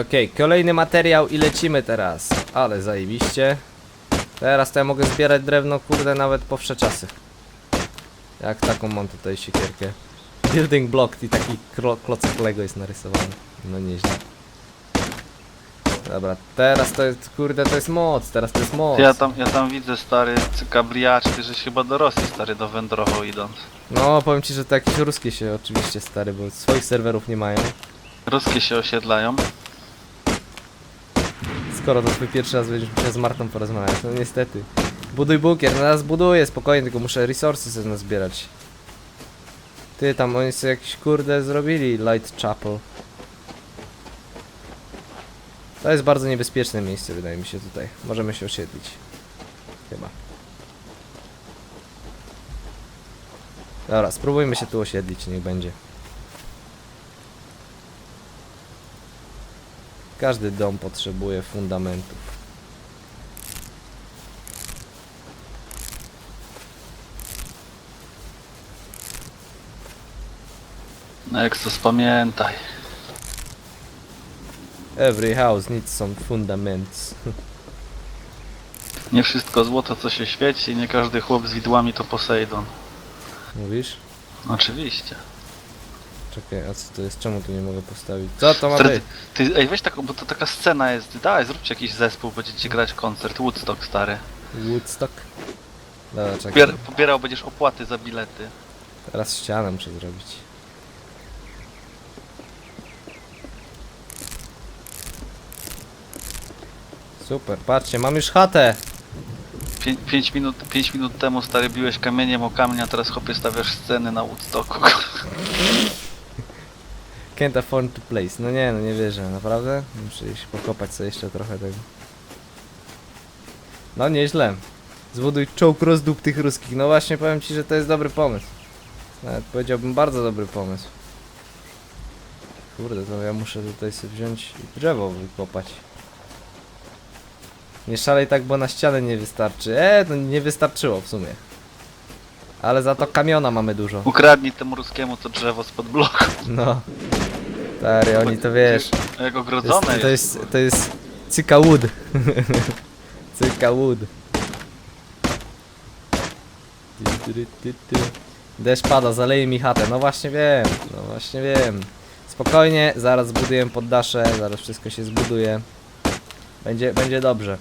Okej, kolejny materiał i lecimy teraz. Ale zajebiście. Teraz to ja mogę zbierać drewno, kurde, nawet po wsze czasy. Jak taką mam tutaj siekierkę. Building block i taki kro- klocek Lego jest narysowany. No nieźle. Dobra, teraz to jest, kurde, to jest moc, teraz to jest moc. Ja tam, ja tam widzę stary kabriaczki, żeś chyba do Rosji stary do wędrował idąc. No, powiem ci, że to jakieś ruskie się oczywiście stary, bo swoich serwerów nie mają. Ruskie się osiedlają. Skoro to twój pierwszy raz będziesz musiał z Martą porozmawiać, no niestety. Buduj bunkier, no raz buduję, spokojnie, tylko muszę resursy sobie nazbierać. Ty, tam oni sobie jakiś kurde zrobili Light Chapel. To jest bardzo niebezpieczne miejsce, wydaje mi się tutaj. Możemy się osiedlić. Chyba. Dobra, spróbujmy się tu osiedlić, niech będzie. Każdy dom potrzebuje fundamentów. Nexus, pamiętaj. Every house needs some fundaments. Nie wszystko złoto co się świeci nie każdy chłop z widłami to Poseidon. Mówisz? Oczywiście. Czekaj, a co to jest? Czemu tu nie mogę postawić? Co to ma być? Ty, ej weź taką, bo to taka scena jest. Daj, zróbcie jakiś zespół, będziecie grać koncert. Woodstock stary. Woodstock? Dobra, czekaj. Pobier, pobierał będziesz opłaty za bilety. Teraz ścianę muszę zrobić. Super, patrzcie, mam już chatę! 5 minut, pięć minut temu stary biłeś kamieniem o kamień, a teraz chłopie stawiasz sceny na Woodstocku. Can't afford to place. No nie, no nie wierzę, naprawdę? Muszę iść pokopać sobie jeszcze trochę tego. No nieźle. Zbuduj czołg rozdób tych ruskich. No właśnie powiem ci, że to jest dobry pomysł. Nawet powiedziałbym bardzo dobry pomysł. Kurde, to ja muszę tutaj sobie wziąć i drzewo wykopać. Nie szalej tak, bo na ścianę nie wystarczy. E, to nie wystarczyło w sumie. Ale za to kamiona mamy dużo. Ukradnij temu ruskiemu to drzewo spod bloku. No. Stary, oni to wiesz. Jak To ogrodzone jest, to jest. jest, to jest cyka wood. cyka wood. Deszcz pada, zaleje mi chatę. No właśnie wiem, no właśnie wiem. Spokojnie, zaraz zbuduję poddasze, zaraz wszystko się zbuduje. Będzie, będzie dobrze.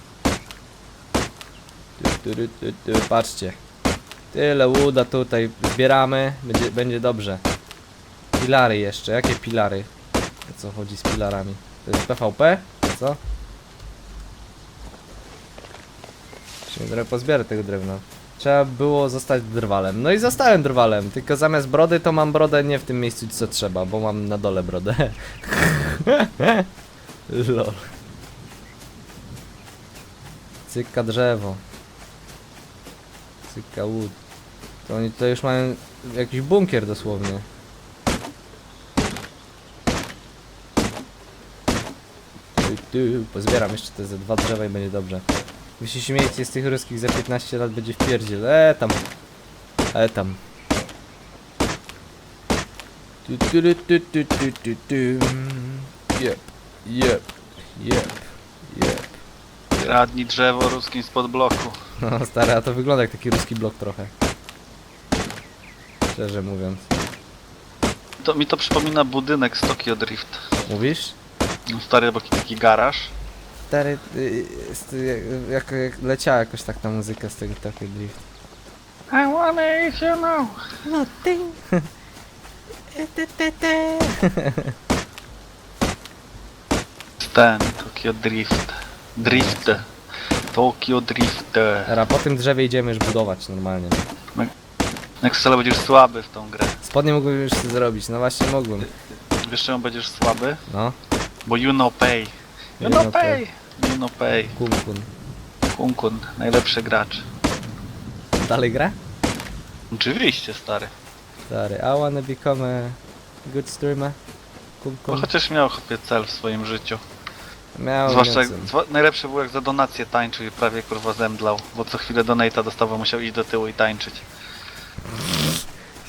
Patrzcie. Tyle łuda tutaj zbieramy, będzie, będzie dobrze. Pilary jeszcze, jakie pilary? O co chodzi z pilarami? To jest PvP? Co? Musimy trochę pozbierać tego drewna. Trzeba było zostać drwalem. No i zostałem drwalem, tylko zamiast brody to mam brodę nie w tym miejscu co trzeba, bo mam na dole brodę. Lol. Cyka drzewo. Cyka wood. To oni to już mają jakiś bunkier dosłownie. Pozbieram jeszcze te ze dwa drzewa i będzie dobrze. Wy się śmiejecie z tych ruskich za 15 lat będzie w pierdziel. E tam. E tam. Tu, tu, tu, tu, tu, tu, tu, tu. Jep, jep, jep, jep. Kradnij drzewo ruskim spod bloku. No stary, a to wygląda jak taki ruski blok trochę. Szczerze mówiąc. To mi to przypomina budynek z Tokyo Drift. Mówisz? No Stary taki, taki garaż. Stary, y, y, jak, jak leciała jakoś tak ta muzyka z tego Tokyo Drift. I wanna if you know. Nothing. Ten, Tokyo Drift. Drift. Tokyo Drift. Era, po tym drzewie idziemy już budować normalnie. Wcale będziesz słaby w tą grę. Spodnie mógłbym już zrobić, no właśnie mogłem. Wiesz czemu będziesz słaby? No, Bo you know pay. You You know know pay. You know pay. kun kun. Kunkun, najlepszy gracz. Dalej gra? Oczywiście, stary. Stary, I wanna become a good streamer. Kun Bo chociaż miał chłopie cel w swoim życiu. Miałem Zwłaszcza jak, więcej. zwa, najlepsze było jak za donację tańczył i prawie kurwa zemdlał. Bo co chwilę donate'a dostawał, musiał iść do tyłu i tańczyć.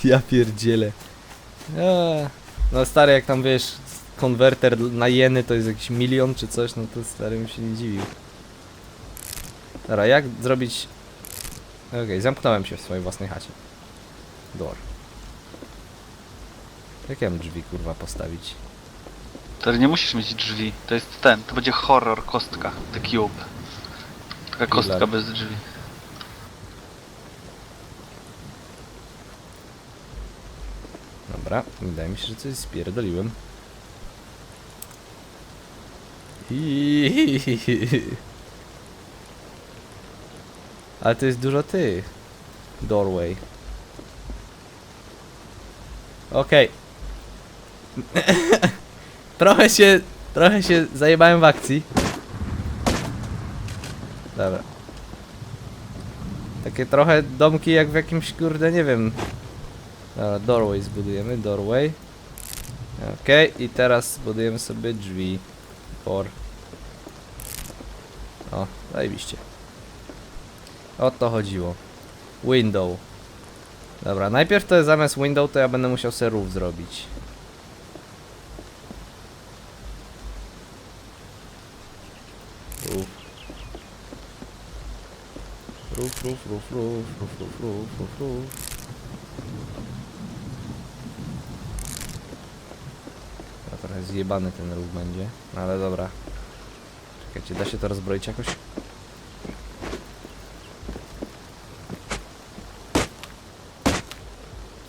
Ja pierdzielę. Eee, No stary, jak tam wiesz, konwerter na jeny to jest jakiś milion czy coś, no to stary mi się nie dziwił. Dobra, jak zrobić... Okej, zamknąłem się w swojej własnej chacie. Door. Jak ja mam drzwi kurwa postawić? Teraz nie musisz mieć drzwi. To jest ten, to będzie horror kostka. The Cube. Taka kostka bez drzwi. Dobra, wydaje mi się, że coś spierdoliłem. Ale to jest dużo tych. Doorway. Okej. trochę się, trochę się zajebałem w akcji. Dobra. Takie trochę domki jak w jakimś kurde, nie wiem, Dobra, doorway zbudujemy, doorway. Okej, i teraz zbudujemy sobie drzwi. For. O, zajebiście. O to chodziło. Window. Dobra, najpierw to jest zamiast window, to ja będę musiał sobie roof zrobić. fru, fru, fru, fru, fru, fru, fru. A trochę zjebany ten ruch będzie, no ale dobra. Czekajcie, da się to rozbroić jakoś?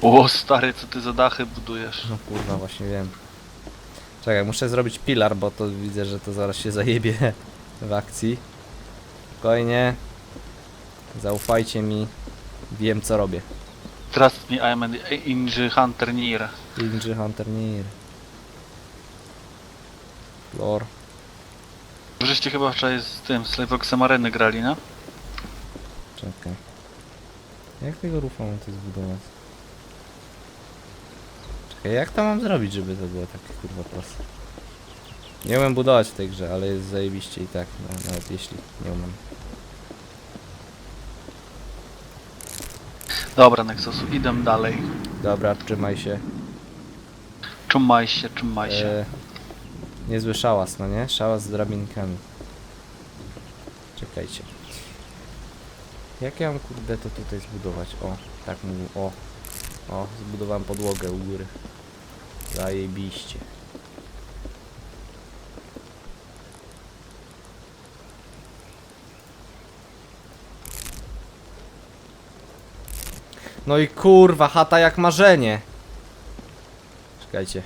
O stary, co ty za dachy budujesz? No kurwa, właśnie wiem. Czekaj, muszę zrobić pilar, bo to widzę, że to zaraz się zajebie w akcji. Spokojnie. Zaufajcie mi. Wiem co robię. Trust me, I am an Inji Hunter Nier. Inji Hunter Nier. Floor. Żeście chyba wczoraj z tym, z Livoxem Areny grali, no? Czekaj. Jak tego rufa mam tu zbudować? Czekaj, jak to mam zrobić, żeby to było takie kurwa proste? Nie umiem budować w tej grze, ale jest zajebiście i tak, no, nawet jeśli nie umiem. Dobra, Nexusu, idę dalej. Dobra, trzymaj się. Trzymaj się, trzymaj się. E, niezły szałas, no nie? Szałas z drabinkami. Czekajcie. Jak ja mam kurde to tutaj zbudować? O, tak mówię, o. O, zbudowałem podłogę u góry. Zajebiście. No i kurwa, chata jak marzenie. Czekajcie.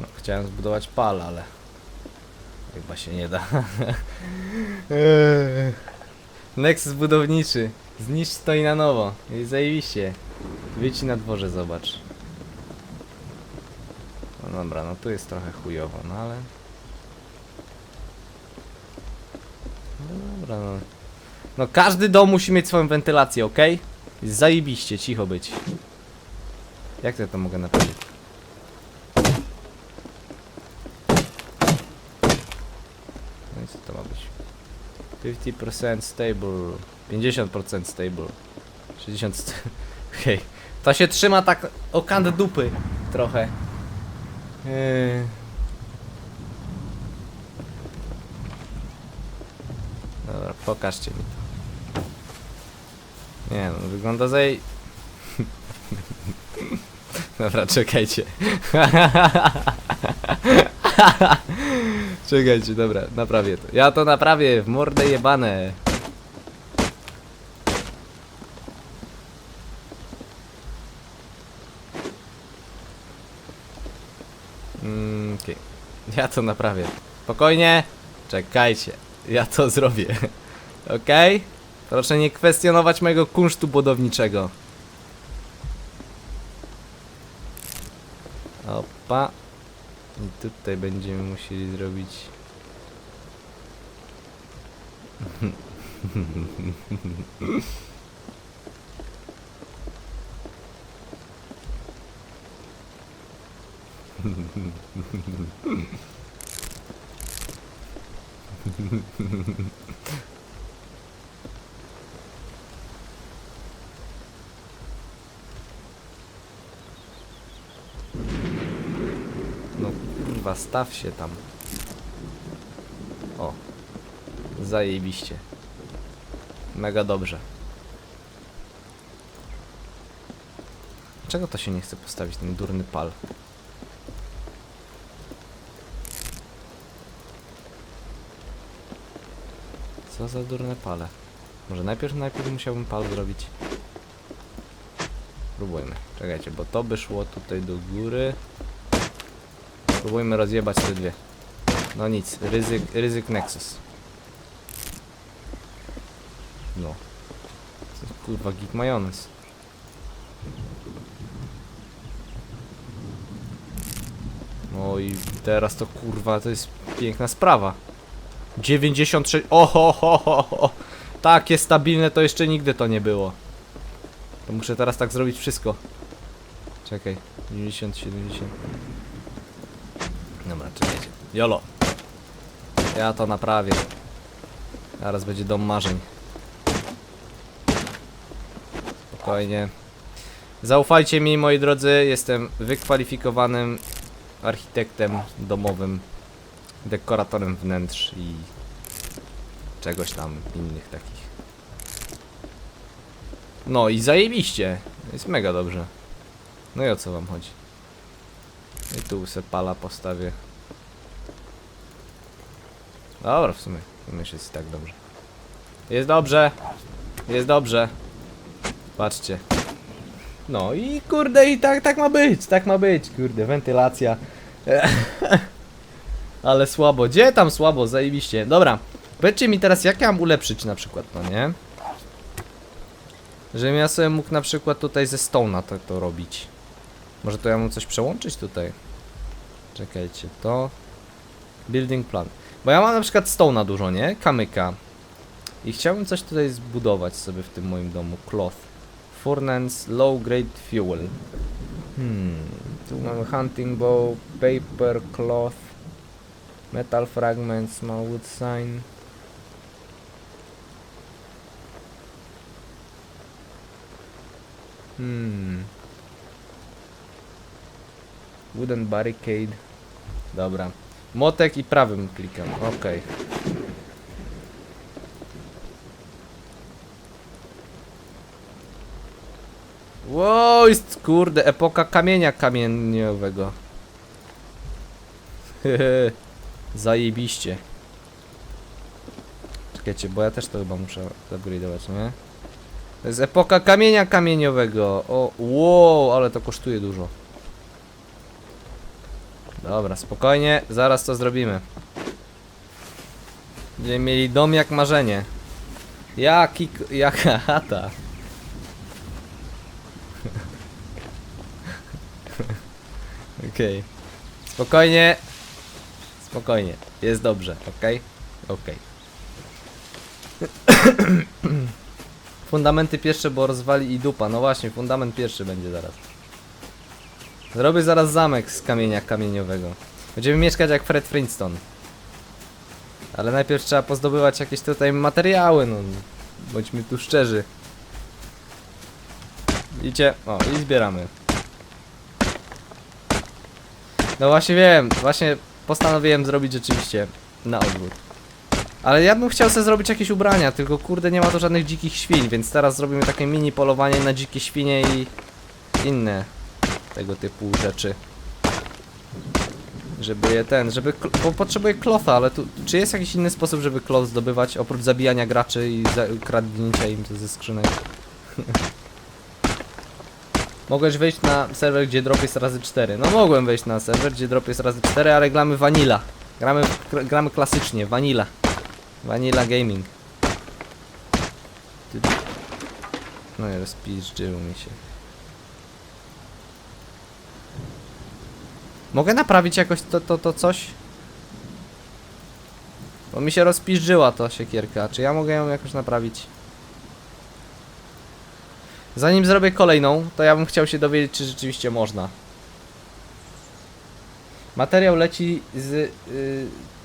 No, chciałem zbudować pal, ale chyba się nie da. Eee. Nexus budowniczy. Zniszcz stoi na nowo. I zajebiście. Wyjdź na dworze, zobacz. No dobra, no tu jest trochę chujowo, no ale... No dobra, no. No każdy dom musi mieć swoją wentylację, ok? Zajebiście, cicho być. Jak ja to mogę naprawić? No i co to ma być? 50% stable. 50% stable. 60 st Okej. To się trzyma tak o kant dupy trochę. Yy. Dobra, pokażcie mi to. Nie no, wygląda zaj... Dobra, czekajcie. czekajcie, dobra, naprawię to. Ja to naprawię, w mordę jebane. Mm, okej. Ja to naprawię. Spokojnie. Czekajcie. Ja to zrobię. Okej? Proszę nie kwestionować mojego kunsztu budowniczego. Opa. I tutaj będziemy musieli zrobić... No kurwa, staw się tam. O. Zajebiście. Mega dobrze. Czego to się nie chce postawić, ten durny pal? Co za durne pale? Może najpierw, najpierw musiałbym pal zrobić. Próbujmy. Czekajcie, bo to by szło tutaj do góry. Próbujmy rozjebać te dwie. No nic, ryzyk, ryzyk Nexus. No. Co kurwa git majonez. No i teraz to kurwa, to jest piękna sprawa. 96. Oho, ho, ho, ho. Takie stabilne to jeszcze nigdy to nie było. To muszę teraz tak zrobić wszystko. Czekaj. 90, 70. Dobra, czekajcie. Jolo. Ja to naprawię. Zaraz będzie dom marzeń. Spokojnie. Zaufajcie mi, moi drodzy, jestem wykwalifikowanym architektem domowym, dekoratorem wnętrz i czegoś tam innych takich. No i zajebiście. Jest mega dobrze. No i o co wam chodzi? I tu se pala postawię. Dobra, w sumie. W sumie jest tak dobrze. Jest dobrze. Jest dobrze. Patrzcie. No i kurde, i tak, tak ma być, tak ma być, kurde, wentylacja. Ale słabo, gdzie tam słabo, zajebiście. Dobra, powiedzcie mi teraz, jak ja mam ulepszyć na przykład, no nie? Żebym ja sobie mógł na przykład tutaj ze Stone'a to, to robić. Może to ja mam coś przełączyć tutaj? Czekajcie, to... Building plan. Bo ja mam na przykład Stone'a dużo, nie? Kamyka. I chciałbym coś tutaj zbudować sobie w tym moim domu. Cloth. Furnace low grade fuel. Hmm. Tu mamy hunting bow, paper, cloth, metal fragments, small wood sign. Hmm. Wooden barricade. Dobra. Motek i prawym klikam. Okej. Wow, jest kurde, epoka kamienia kamieniowego. Hehe, Zajebiście. Czekajcie, bo ja też to chyba muszę upgrade'ować, nie? To jest epoka kamienia kamieniowego. O, wow, ale to kosztuje dużo. Dobra, spokojnie, zaraz to zrobimy. Będziemy mieli dom jak marzenie. Jaki, jaka chata. Okej. Spokojnie. Spokojnie. Jest dobrze, okej? Okej. Fundamenty pierwsze, bo rozwali i dupa. No właśnie, fundament pierwszy będzie zaraz. Zrobię zaraz zamek z kamienia kamieniowego. Będziemy mieszkać jak Fred Flintstone. Ale najpierw trzeba pozdobywać jakieś tutaj materiały, no. Bądźmy tu szczerzy. Idzie. O, i zbieramy. No właśnie wiem, właśnie postanowiłem zrobić rzeczywiście na odwrót. Ale ja bym chciał sobie zrobić jakieś ubrania, tylko kurde nie ma tu żadnych dzikich świń, więc teraz zrobimy takie mini polowanie na dzikie świnie i inne tego typu rzeczy. Żeby je ten, żeby, bo potrzebuję klotha, ale tu, czy jest jakiś inny sposób, żeby kloth zdobywać, oprócz zabijania graczy i kradnięcia im ze skrzynek? Mogłeś wejść na serwer, gdzie drop jest razy 4. No mogłem wejść na serwer, gdzie drop jest razy 4, ale gramy vanilla. Gramy, gr- gramy klasycznie, vanilla. Vanilla gaming. No i rozpiszczyło mi się. Mogę naprawić jakoś to, to, to coś? Bo mi się rozpiżdżyła to siekierka. Czy ja mogę ją jakoś naprawić? Zanim zrobię kolejną, to ja bym chciał się dowiedzieć, czy rzeczywiście można. Materiał leci z, y,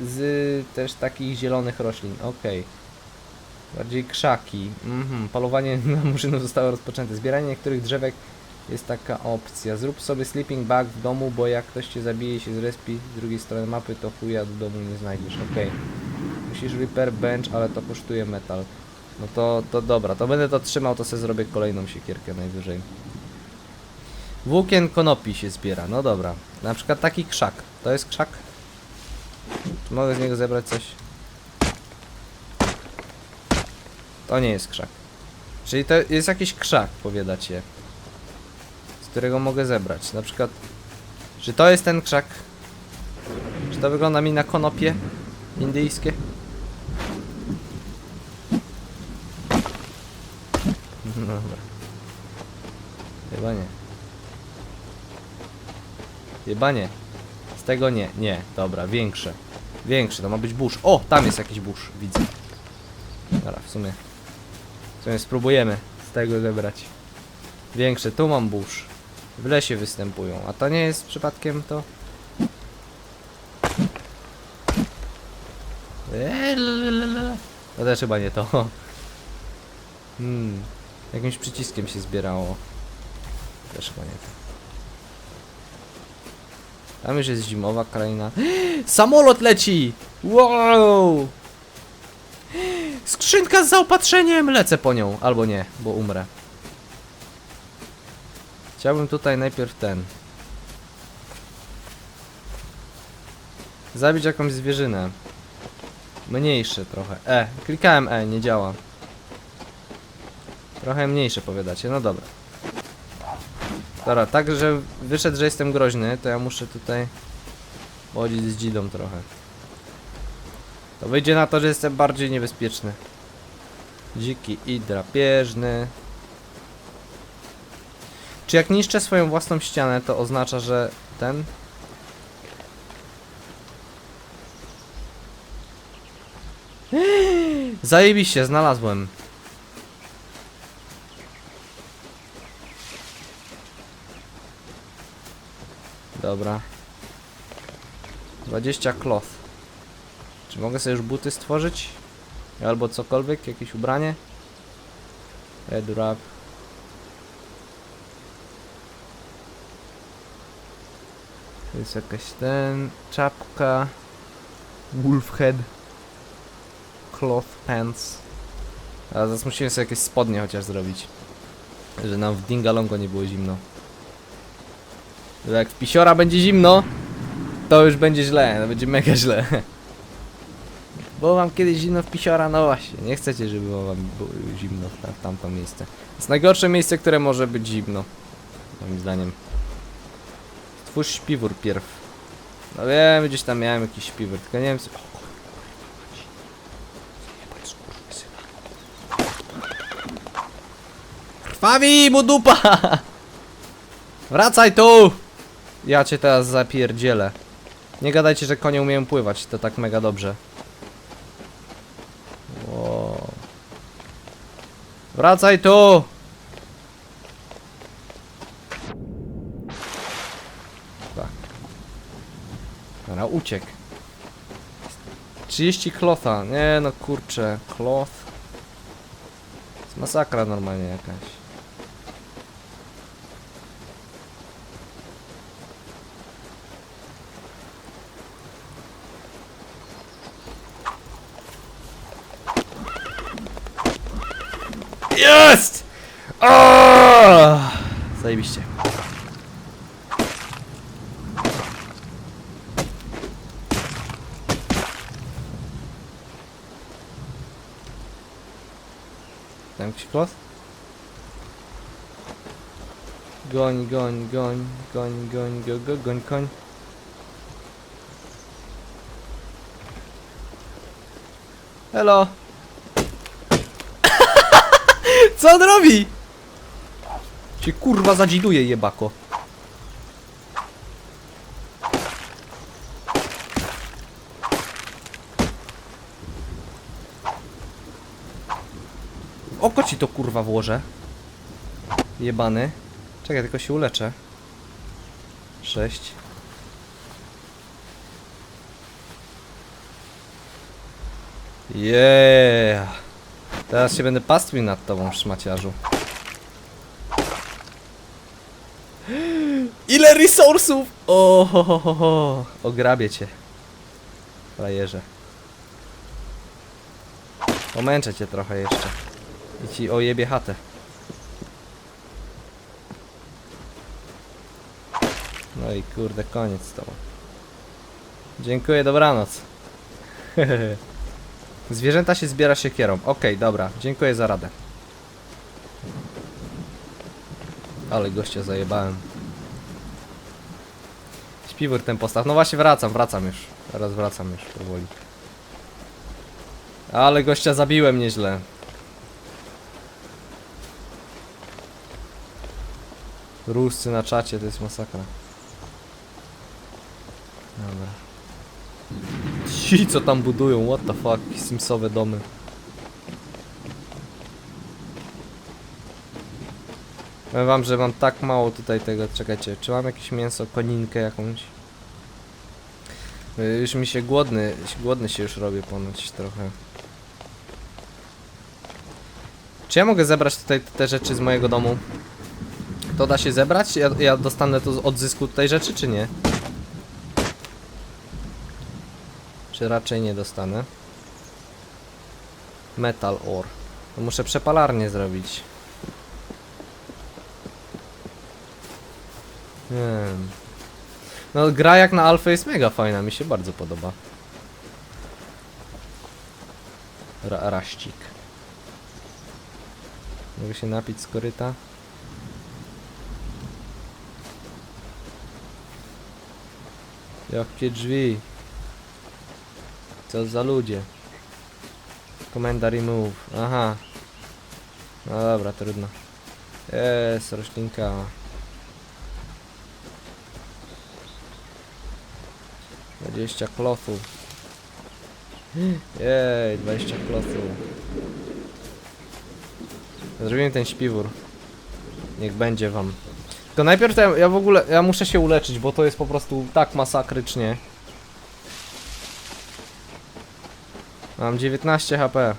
z też takich zielonych roślin. Okej. Bardziej krzaki. Mhm. Polowanie na murzynów zostało rozpoczęte. Zbieranie niektórych drzewek jest taka opcja. Zrób sobie sleeping bag w domu, bo jak ktoś cię zabije i się zrespi z drugiej strony mapy, to chuja do domu nie znajdziesz. Okej. Musisz repair bench, ale to kosztuje metal. No to, to dobra, to będę to trzymał, to sobie zrobię kolejną siekierkę najwyżej. Włókien konopi się zbiera, no dobra. Na przykład taki krzak. To jest krzak? Czy mogę z niego zebrać coś? To nie jest krzak. Czyli to jest jakiś krzak, powiadacie. Z którego mogę zebrać. Na przykład, czy to jest ten krzak? Czy to wygląda mi na konopie indyjskie? No Dobra. Chyba nie. Chyba nie. Z tego nie, nie. Dobra, większe. Większe, to ma być burz. O, tam jest jakiś burz, widzę. Dobra, w sumie. W sumie spróbujemy z tego zebrać. Większe, tu mam burz. W lesie występują, a to nie jest przypadkiem to? Eee. To też chyba nie to. Hmm. Jakimś przyciskiem się zbierało. Też chyba nie. Tam już jest zimowa kraina. Samolot leci! Wow! Skrzynka z zaopatrzeniem! Lecę po nią. Albo nie, bo umrę. Chciałbym tutaj najpierw ten. Zabić jakąś zwierzynę. Mniejsze trochę. E, klikałem E, nie działa. Trochę mniejsze powiadacie, no dobra. Dobra, tak, że wyszedł, że jestem groźny, to ja muszę tutaj chodzić z dzidą trochę. To wyjdzie na to, że jestem bardziej niebezpieczny. Dziki i drapieżny. Czy jak niszczę swoją własną ścianę, to oznacza, że ten... Zajebiście, znalazłem. Dobra. 20 cloth. Czy mogę sobie już buty stworzyć? Albo cokolwiek, jakieś ubranie? Head wrap. To jest jakaś ten... czapka. Wolf head. Cloth pants. A teraz musimy sobie jakieś spodnie chociaż zrobić. Że nam w Dingalongo nie było zimno. Jak w pisiora będzie zimno, to już będzie źle, to będzie mega źle. Było wam kiedyś zimno w pisiora? No właśnie, nie chcecie, żeby było wam było zimno w, ta- w tamto miejsce. To jest najgorsze miejsce, które może być zimno. Moim zdaniem. Stwórz śpiwór pierw. No wiem, gdzieś tam miałem jakiś śpiwór, tylko nie wiem co... Krwawi mu dupa! Wracaj tu! Ja cię teraz zapierdzielę. Nie gadajcie, że konie umieją pływać, to tak mega dobrze. Wracaj tu! Tak. Dobra, uciekł. 30 klotha. Nie no kurczę. Cloth. To jest masakra normalnie jakaś. Jest! O! Zajebiście. Tam jakiś klos? Goń, goń, goń, goń, goń, go, go, goń, koń. Hello! Co on robi? Cię kurwa zadziduje jebako. Oko ci to kurwa włożę. Jebany. Czekaj, tylko się uleczę. Sześć. Yeah. Teraz się będę pastwił nad tobą, szmaciarzu. Ile resursów! O, ho, ho, ho, ho. Ograbię cię. Frajerze. Pomęczę cię trochę jeszcze. I ci ojebie chatę. No i kurde, koniec z tobą. Dziękuję, dobranoc. Zwierzęta się zbiera siekierą. Okej, dobra, dziękuję za radę. Ale gościa zajebałem. Śpiwór ten postaw. No właśnie wracam, wracam już. Teraz wracam już powoli. Ale gościa zabiłem nieźle. Ruscy na czacie to jest masakra. Dobra. Ci co tam budują, what the fuck, simsowe domy. Powiem wam, że mam tak mało tutaj tego, czekajcie, czy mam jakieś mięso, koninkę jakąś? Y, Już mi się głodny, głodny się już robię ponoć trochę. Czy ja mogę zebrać tutaj te rzeczy z mojego domu? To da się zebrać? Ja, ja dostanę to z odzysku tej rzeczy, czy nie? Czy raczej nie dostanę? Metal ore. To muszę przepalarnię zrobić. Nie wiem. No gra jak na alfę jest mega fajna, mi się bardzo podoba. Ra raścik. Mogę się napić z koryta? Jakie drzwi? Co za ludzie? Komenda remove. Aha. No dobra, trudno. Jest roślinka. Dwadzieścia klofów. Jej, 20 klofów. Zrobimy ten śpiwór. Niech będzie wam. To najpierw ja, ja w ogóle, ja muszę się uleczyć, bo to jest po prostu tak masakrycznie. Mam 19 HP.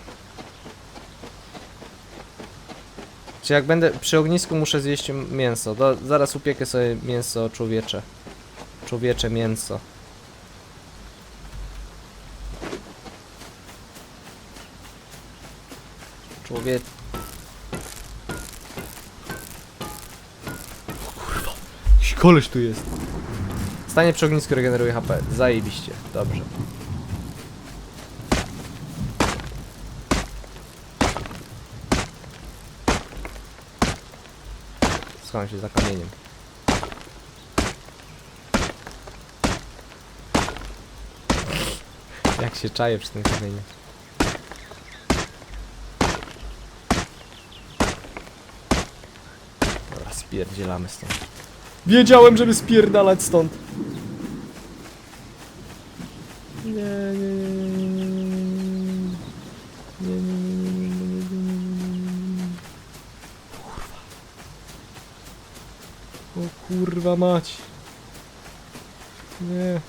Czy jak będę przy ognisku muszę zjeść mięso. Do, zaraz upiekę sobie mięso człowiecze. Człowiecze mięso. Człowiek. Kurwa, jakiś koleś tu jest. Stanie przy ognisku regeneruje HP. Zajebiście. Dobrze. Schowam się za kamieniem. Jak się czaję przy tym kamieniu. Dobra, spierdzielamy stąd. Wiedziałem, żeby spierdalać stąd. O kurwa mać. Nie.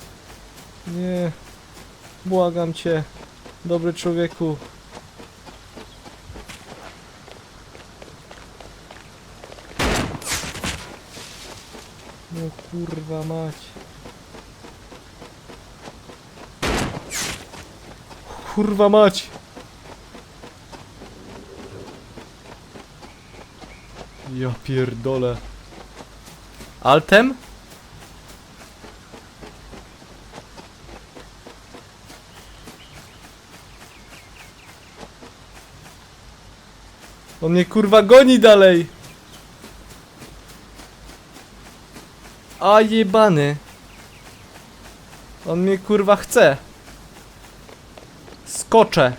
Nie. Błagam cię. Dobry człowieku. No kurwa mać. Kurwa mać. Ja pierdolę. Altem? On mnie kurwa goni dalej. A jebany. On mnie kurwa chce. Skoczę.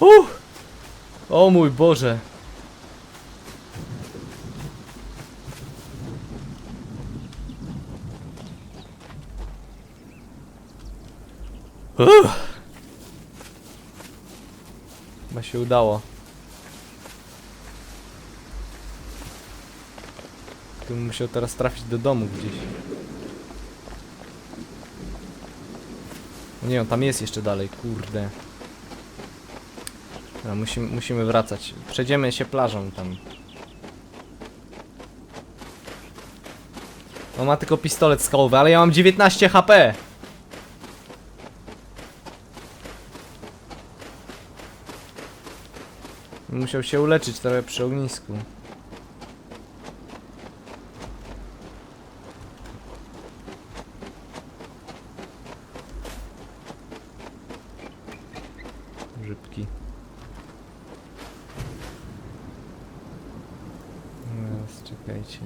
Uff. O mój Boże. Uff. Chyba się udało. Tu bym musiał teraz trafić do domu gdzieś. Nie, on tam jest jeszcze dalej, kurde. Dobra, musimy, musimy wracać. Przejdziemy się plażą tam. On ma tylko pistolet skalowy, ale ja mam 19 HP! Musiał się uleczyć trochę przy ognisku. Rybki. Teraz czekajcie.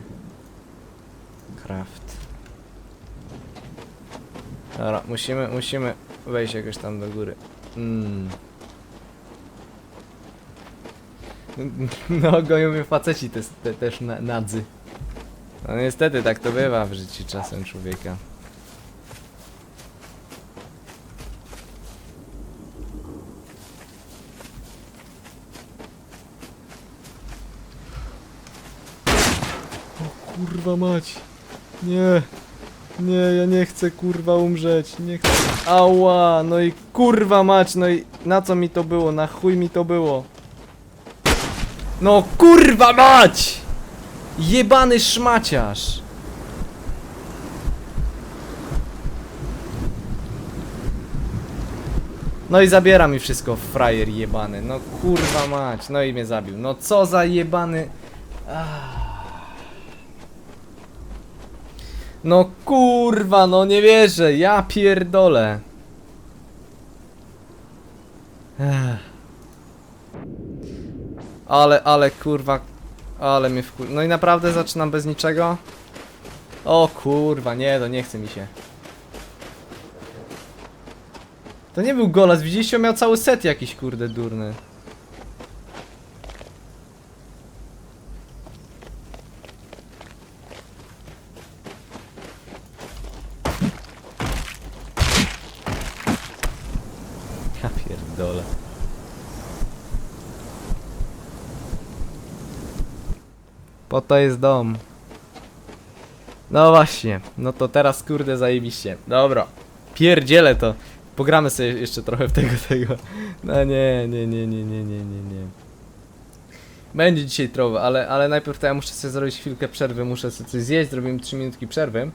Craft. Dobra, musimy, musimy wejść jakoś tam do góry. Mm. No, gonią mnie faceci te, te, też na, nadzy. No niestety tak to bywa w życiu czasem człowieka. O kurwa mać. Nie. Nie, ja nie chcę kurwa umrzeć. Nie chcę. Ała, no i kurwa mać, no i na co mi to było? Na chuj mi to było? No kurwa mać! Jebany szmaciarz! No i zabiera mi wszystko, frajer jebany. No kurwa mać, no i mnie zabił. No co za jebany... Ah. No kurwa, no nie wierzę, ja pierdolę. Ech. Ale, ale kurwa, ale mnie wkur... No i naprawdę zaczynam bez niczego? O kurwa, nie, to nie chce mi się. To nie był golas, widzieliście, on miał cały set jakiś kurde durny. Ja pierdolę. Po to jest dom. No właśnie, no to teraz kurde zajebiście. Dobra, pierdzielę to. Pogramy sobie jeszcze trochę w tego, tego. No nie, nie, nie, nie, nie, nie, nie, nie. Będzie dzisiaj trowa, ale, ale najpierw to ja muszę sobie zrobić chwilkę przerwy, muszę sobie coś zjeść, zrobimy 3 minutki przerwy.